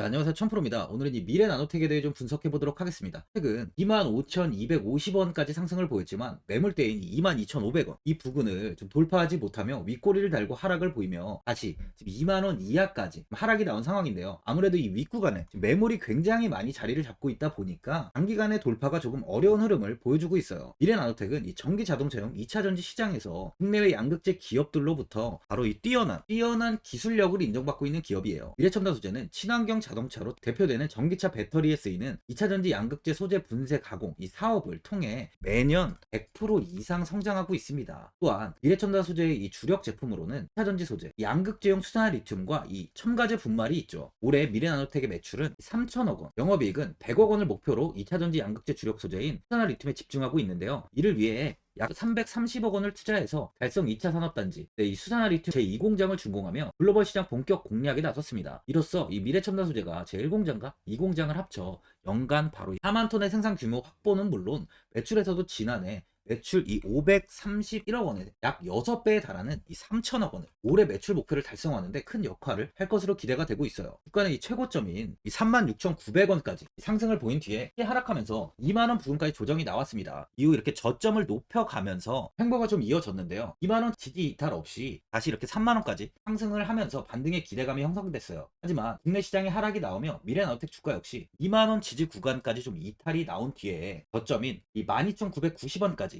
네, 안녕하세요. 천프로입니다. 오늘은 이 미래 나노텍에 대해 좀 분석해 보도록 하겠습니다. 최근 25,250원까지 상승을 보였지만 매물대인 22,500원 이 부근을 좀 돌파하지 못하며 윗꼬리를 달고 하락을 보이며 다시 지금 2만원 이하까지 하락이 나온 상황인데요. 아무래도 이 윗구간에 매물이 굉장히 많이 자리를 잡고 있다 보니까 단기간의 돌파가 조금 어려운 흐름을 보여주고 있어요. 미래 나노텍은 이 전기 자동차용 2차 전지 시장에서 국내외 양극재 기업들로부터 바로 이 뛰어난 뛰어난 기술력을 인정받고 있는 기업이에요. 미래첨단 소재는 친환경 자 동차로 대표되는 전기차 배터리에 쓰이는 2차전지 양극재 소재 분쇄 가공 이 사업을 통해 매년 100% 이상 성장하고 있습니다. 또한 미래첨단 소재의 이 주력 제품으로는 2차전지 소재, 양극재용 수산화 리튬과 이 첨가제 분말이 있죠. 올해 미래나노텍의 매출은 3천억 원, 영업이익은 100억 원을 목표로 2차전지 양극재 주력 소재인 수산화 리튬에 집중하고 있는데요. 이를 위해 약 330억 원을 투자해서 달성 2차 산업단지, 네, 이 수산화 리튬 제2공장을 준공하며 글로벌 시장 본격 공략에 나섰습니다. 이로써 이 미래첨단 소재가 제1공장과 2공장을 합쳐 연간 바로 4만 톤의 생산 규모 확보는 물론 매출에서도 지난해 매출 이 531억 원에 약 6배에 달하는 이 3천억 원을 올해 매출 목표를 달성하는데 큰 역할을 할 것으로 기대가 되고 있어요. 주가는 이 최고점인 이 36,900원까지 상승을 보인 뒤에 하락하면서 2만 원 부근까지 조정이 나왔습니다. 이후 이렇게 저점을 높여가면서 횡보가 좀 이어졌는데요. 2만 원 지지 이탈 없이 다시 이렇게 3만 원까지 상승을 하면서 반등의 기대감이 형성됐어요. 하지만 국내 시장의 하락이 나오며 미래나우텍 주가 역시 2만 원 지지 구간까지 좀 이탈이 나온 뒤에 저점인 이 12,990원까지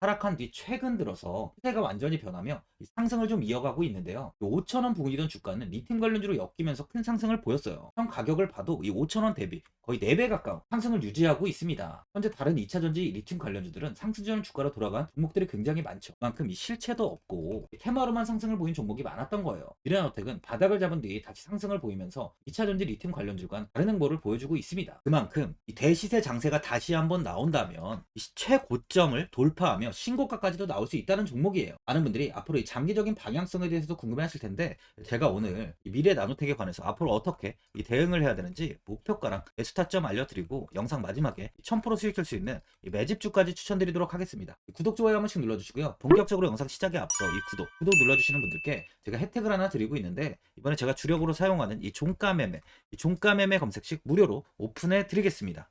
하락한 뒤 최근 들어서 시세가 완전히 변하며 이 상승을 좀 이어가고 있는데요. 5천원 부근이던 주가는 리튬 관련주로 엮이면서 큰 상승을 보였어요. 현 가격을 봐도 이 5천원 대비 거의 4배 가까운 상승을 유지하고 있습니다. 현재 다른 2차전지 리튬 관련주들은 상승전 주가로 돌아간 종목들이 굉장히 많죠. 그만큼 이 실체도 없고 테마로만 상승을 보인 종목이 많았던 거예요. 미래나우텍은 바닥을 잡은 뒤 다시 상승을 보이면서 2차전지 리튬 관련주 간 다른 행보를 보여주고 있습니다. 그만큼 이 대시세 장세가 다시 한번 나온다면 이 최고점을 돌파하 며 신고가까지도 나올 수 있다는 종목이에요. 많은 분들이 앞으로 이 장기적인 방향성에 대해서도 궁금해하실 텐데 제가 오늘 이 미래 나노텍에 관해서 앞으로 어떻게 이 대응을 해야 되는지 목표가랑 매수타점 알려드리고 영상 마지막에 1000% 수익 줄수 있는 이 매집주까지 추천드리도록 하겠습니다. 이 구독 좋아요 한 번씩 눌러주시고요. 본격적으로 영상 시작에 앞서 이 구독 구독 눌러주시는 분들께 제가 혜택을 하나 드리고 있는데 이번에 제가 주력으로 사용하는 이 종가 매매 이 종가 매매 검색식 무료로 오픈해 드리겠습니다.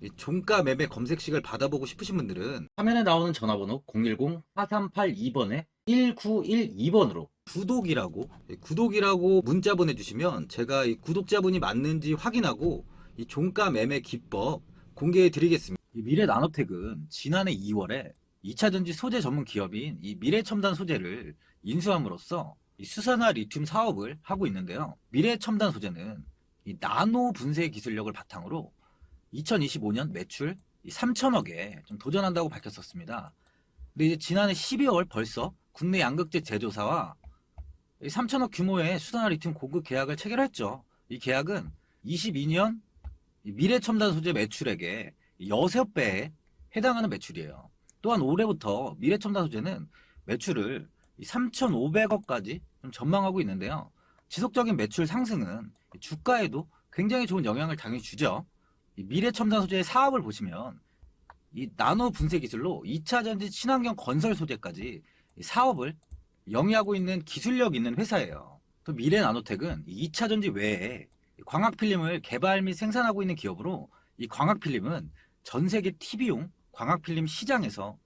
이 종가 매매 검색식을 받아보고 싶으신 분들은 화면에 나오는 전화번호 010-4382번에 1912번으로 구독이라고 예, 구독이라고 문자 보내주시면 제가 이 구독자분이 맞는지 확인하고 이 종가 매매 기법 공개해 드리겠습니다. 이 미래 나노텍은 지난해 2월에 2차전지 소재 전문 기업인 이 미래첨단 소재를 인수함으로써 이 수산화 리튬 사업을 하고 있는데요. 미래첨단 소재는 이 나노 분쇄 기술력을 바탕으로 2025년 매출 3천억에 좀 도전한다고 밝혔었습니다. 근데 이제 지난해 12월 벌써 국내 양극재 제조사와 3천억 규모의 수산화 리튬 공급 계약을 체결했죠. 이 계약은 22년 미래 첨단 소재 매출액의 6배에 해당하는 매출이에요. 또한 올해부터 미래 첨단 소재는 매출을 3,500억까지 좀 전망하고 있는데요. 지속적인 매출 상승은 주가에도 굉장히 좋은 영향을 당연히 주죠. 이 미래 첨단 소재의 사업을 보시면 이 나노 분쇄 기술로 2차 전지 친환경 건설 소재까지 이 사업을 영위하고 있는 기술력 있는 회사예요. 또 미래 나노텍은 2차 전지 외에 광학 필름을 개발 및 생산하고 있는 기업으로 이 광학 필름은 전 세계 TV용 광학 필름 시장에서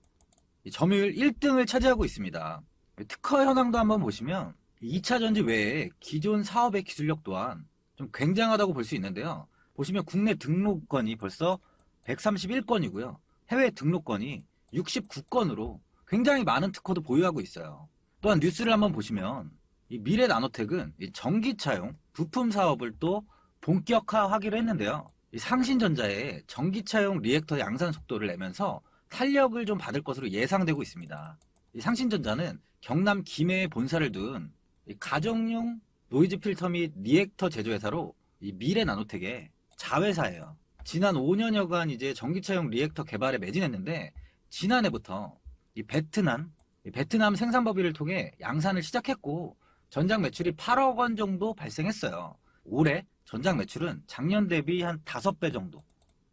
이 점유율 1등을 차지하고 있습니다. 특허 현황도 한번 보시면 2차 전지 외에 기존 사업의 기술력 또한 좀 굉장하다고 볼 수 있는데요. 보시면 국내 등록건이 벌써 131건이고요. 해외 등록건이 69건으로 굉장히 많은 특허도 보유하고 있어요. 또한 뉴스를 한번 보시면 이 미래 나노텍은 이 전기차용 부품 사업을 또 본격화하기로 했는데요. 이 상신전자의 전기차용 리액터 양산 속도를 내면서 탄력을 좀 받을 것으로 예상되고 있습니다. 이 상신전자는 경남 김해에 본사를 둔이 가정용 노이즈 필터 및 리액터 제조회사로 이 미래 나노텍의 자회사예요. 지난 5년여간 이제 전기차용 리액터 개발에 매진했는데 지난해부터 이 베트남 이 베트남 생산 법인을 통해 양산을 시작했고 전장 매출이 8억 원 정도 발생했어요. 올해 전장 매출은 작년 대비 한 5배 정도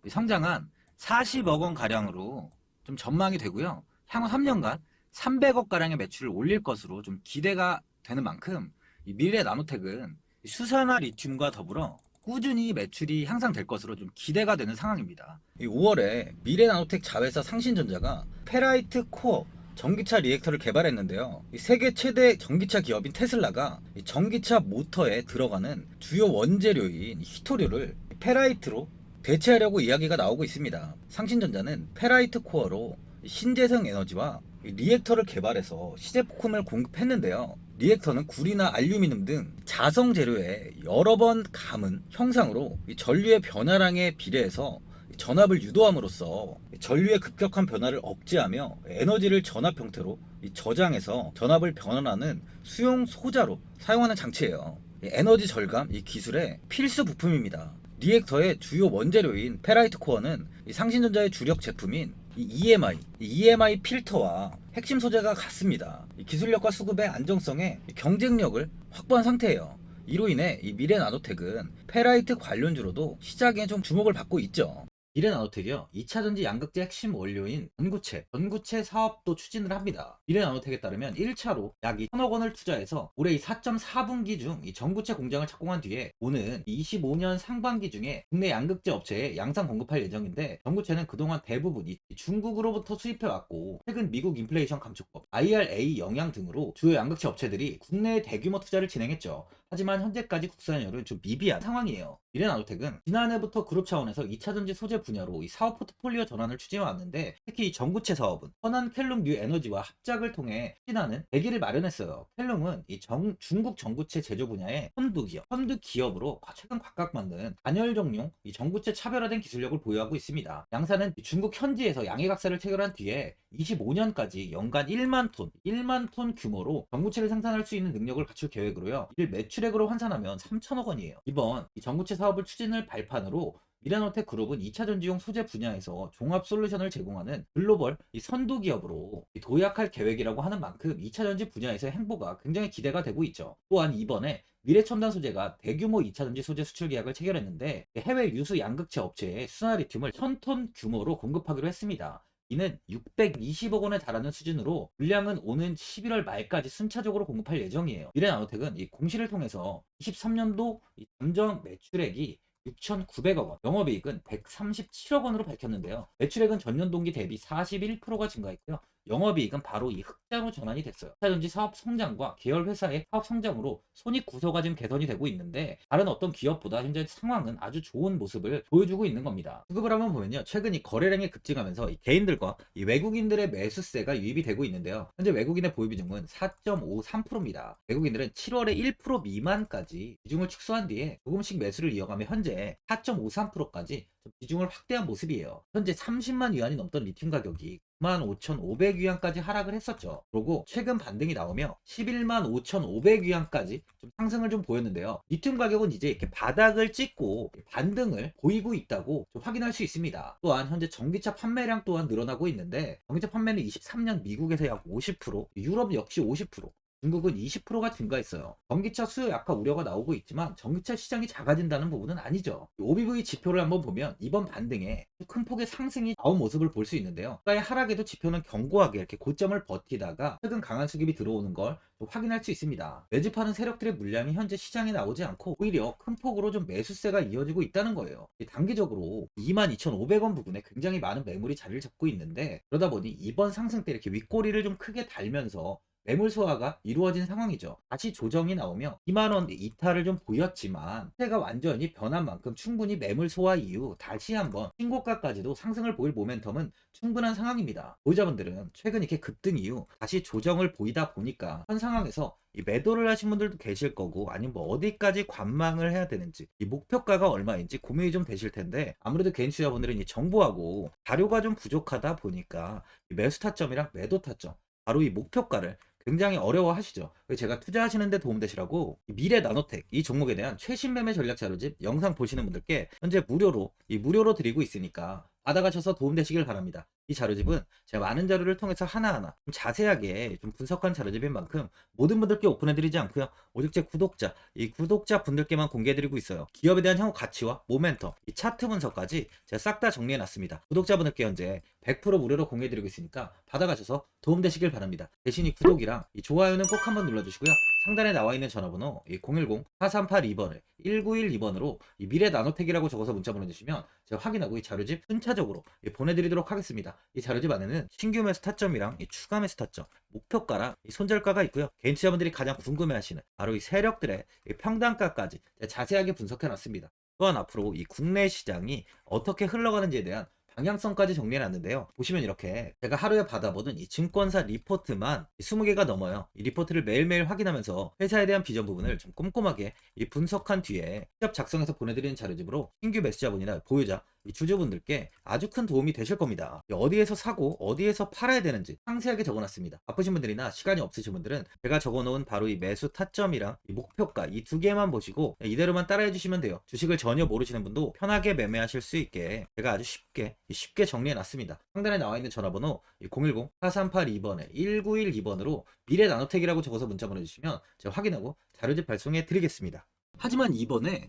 이 성장한 40억 원 가량으로 좀 전망이 되고요. 향후 3년간 300억 가량의 매출을 올릴 것으로 좀 기대가 되는 만큼 이 미래 나노텍은 이 수산화 리튬과 더불어 꾸준히 매출이 향상될 것으로 좀 기대가 되는 상황입니다. 5월에 미래 나노텍 자회사 상신전자가 페라이트 코어 전기차 리액터를 개발했는데요. 이 세계 최대 전기차 기업인 테슬라가 이 전기차 모터에 들어가는 주요 원재료인 히토류를 페라이트로 대체하려고 이야기가 나오고 있습니다. 상신전자는 페라이트 코어로 신재생 에너지와 이 리액터를 개발해서 시제품을 공급했는데요. 리액터는 구리나 알루미늄 등 자성 재료에 여러 번 감은 형상으로 이 전류의 변화량에 비례해서 전압을 유도함으로써 전류의 급격한 변화를 억제하며 에너지를 전압 형태로 이 저장해서 전압을 변환하는 수용 소자로 사용하는 장치예요. 이 에너지 절감 이 기술의 필수 부품입니다. 리액터의 주요 원재료인 페라이트 코어는 이 상신전자의 주력 제품인 이 EMI, 이 EMI 필터와 핵심 소재가 같습니다. 이 기술력과 수급의 안정성에 이 경쟁력을 확보한 상태예요. 이로 인해 이 미래 나노텍은 페라이트 관련주로도 시장에 좀 주목을 받고 있죠. 미래 나노텍이요. 2차 전지 양극재 핵심 원료인 전구체, 전구체 사업도 추진을 합니다. 미래 나노텍에 따르면 1차로 약 2천억 원을 투자해서 올해 이 4.4분기 중 이 전구체 공장을 착공한 뒤에 오는 25년 상반기 중에 국내 양극재 업체에 양산 공급할 예정인데 전구체는 그동안 대부분 이 중국으로부터 수입해왔고 최근 미국 인플레이션 감축법, IRA 영향 등으로 주요 양극재 업체들이 국내에 대규모 투자를 진행했죠. 하지만 현재까지 국산연율은 좀 미비한 상황이에요. 미래나노텍은 지난해부터 그룹 차원에서 2차전지 소재 분야로 이 사업 포트폴리오 전환을 추진해 왔는데 특히 이 전구체 사업은 현안 켈룽 뉴 에너지와 합작을 통해 추진하는 계기를 마련했어요. 켈룽은 이 정- 중국 전구체 제조 분야의 선두 기업, 선두 기업으로 최근 각각 만든 단열 정용 이 전구체 차별화된 기술력을 보유하고 있습니다. 양사는 이 중국 현지에서 양해각사를 체결한 뒤에 25년까지 연간 1만 톤, 1만 톤 규모로 전구체를 생산할 수 있는 능력을 갖출 계획으로요. 이를 매출 액으로 환산하면 3천억 원이에요. 이번 이 전구체 사업을 추진을 발판으로 미래노텍 그룹은 2차 전지용 소재 분야에서 종합 솔루션을 제공하는 글로벌 이 선도 기업으로 이 도약할 계획이라고 하는 만큼 2차 전지 분야에서의 행보가 굉장히 기대가 되고 있죠. 또한 이번에 미래 첨단 소재가 대규모 2차 전지 소재 수출 계약을 체결했는데 해외 유수 양극재 업체에 수나 리튬을 1000톤 규모로 공급하기로 했습니다. 이는 620억 원에 달하는 수준으로 물량은 오는 11월 말까지 순차적으로 공급할 예정이에요. 미래 나노텍은 이 공시를 통해서 23년도 이 잠정 매출액이 6,900억 원, 영업이익은 137억 원으로 밝혔는데요. 매출액은 전년 동기 대비 41%가 증가했고요. 영업이익은 바로 이 흑자로 전환이 됐어요. 2차전지 사업 성장과 계열 회사의 사업 성장으로 손익 구조가 지금 개선이 되고 있는데 다른 어떤 기업보다 현재 상황은 아주 좋은 모습을 보여주고 있는 겁니다. 수급을 한번 보면요. 최근 이 거래량이 급증하면서 이 개인들과 이 외국인들의 매수세가 유입이 되고 있는데요. 현재 외국인의 보유 비중은 4.53%입니다. 외국인들은 7월에 1% 미만까지 비중을 축소한 뒤에 조금씩 매수를 이어가며 현재 4.53%까지 비중을 확대한 모습이에요. 현재 30만 위안이 넘던 리튬 가격이 95,500위안까지 하락을 했었죠. 그리고 최근 반등이 나오며 11만 5,500위안까지 좀 상승을 좀 보였는데요. 리튬 가격은 이제 이렇게 바닥을 찍고 반등을 보이고 있다고 좀 확인할 수 있습니다. 또한 현재 전기차 판매량 또한 늘어나고 있는데 전기차 판매는 23년 미국에서 약 50%, 유럽 역시 50%, 중국은 20%가 증가했어요. 전기차 수요 약화 우려가 나오고 있지만 전기차 시장이 작아진다는 부분은 아니죠. OBV 지표를 한번 보면 이번 반등에 큰 폭의 상승이 나온 모습을 볼 수 있는데요. 가의 하락에도 지표는 견고하게 이렇게 고점을 버티다가 최근 강한 수급이 들어오는 걸좀 확인할 수 있습니다. 매집하는 세력들의 물량이 현재 시장에 나오지 않고 오히려 큰 폭으로 좀 매수세가 이어지고 있다는 거예요. 단기적으로 22,500원 부근에 굉장히 많은 매물이 자리를 잡고 있는데 그러다 보니 이번 상승 때 이렇게 윗꼬리를 좀 크게 달면서 매물 소화가 이루어진 상황이죠. 다시 조정이 나오며 2만원 이탈을 좀 보였지만 시세가 완전히 변한 만큼 충분히 매물 소화 이후 다시 한번 신고가까지도 상승을 보일 모멘텀은 충분한 상황입니다. 보유자분들은 최근 이렇게 급등 이후 다시 조정을 보이다 보니까 현 상황에서 이 매도를 하신 분들도 계실 거고 아니면 뭐 어디까지 관망을 해야 되는지 이 목표가가 얼마인지 고민이 좀 되실 텐데 아무래도 개인 투자분들은 이 정보하고 자료가 좀 부족하다 보니까 이 매수 타점이랑 매도 타점 바로 이 목표가를 굉장히 어려워하시죠. 제가 투자하시는데 도움되시라고 이 미래 나노텍 이 종목에 대한 최신 매매 전략 자료집 영상 보시는 분들께 현재 무료로 이 무료로 드리고 있으니까 받아가셔서 도움되시길 바랍니다. 이 자료집은 제가 많은 자료를 통해서 하나하나 좀 자세하게 좀 분석한 자료집인 만큼 모든 분들께 오픈해드리지 않고요. 오직 제 구독자, 이 구독자 분들께만 공개해드리고 있어요. 기업에 대한 향후 가치와 모멘텀, 이 차트 분석까지 제가 싹 다 정리해놨습니다. 구독자분들께 현재 100% 무료로 공개해드리고 있으니까 받아가셔서 도움되시길 바랍니다. 대신 이 구독이랑 이 좋아요는 꼭 한번 눌러주시고요. 상단에 나와 있는 전화번호 010-4382번을 1912번으로 이 미래 나노텍이라고 적어서 문자 보내주시면 제가 확인하고 이 자료집 순차적으로 예, 보내드리도록 하겠습니다. 이 자료집 안에는 신규 매수 타점이랑 이 추가 매수 타점, 목표가랑 이 손절가가 있고요. 개인 투자분들이 가장 궁금해하시는 바로 이 세력들의 이 평단가까지 자세하게 분석해놨습니다. 또한 앞으로 이 국내 시장이 어떻게 흘러가는지에 대한 방향성까지 정리해놨는데요. 보시면 이렇게 제가 하루에 받아보던 이 증권사 리포트만 20개가 넘어요. 이 리포트를 매일매일 확인하면서 회사에 대한 비전 부분을 좀 꼼꼼하게 이 분석한 뒤에 직접 작성해서 보내드리는 자료집으로 신규 매수자분이나 보유자, 이 주주분들께 아주 큰 도움이 되실 겁니다. 어디에서 사고 어디에서 팔아야 되는지 상세하게 적어놨습니다. 바쁘신 분들이나 시간이 없으신 분들은 제가 적어놓은 바로 이 매수 타점이랑 이 목표가 이 두 개만 보시고 이대로만 따라해 주시면 돼요. 주식을 전혀 모르시는 분도 편하게 매매하실 수 있게 제가 아주 쉽게 쉽게 정리해 놨습니다. 상단에 나와 있는 전화번호 010-4382번에 1912번으로 미래 나노텍이라고 적어서 문자 보내주시면 제가 확인하고 자료집 발송해 드리겠습니다. 하지만 이번에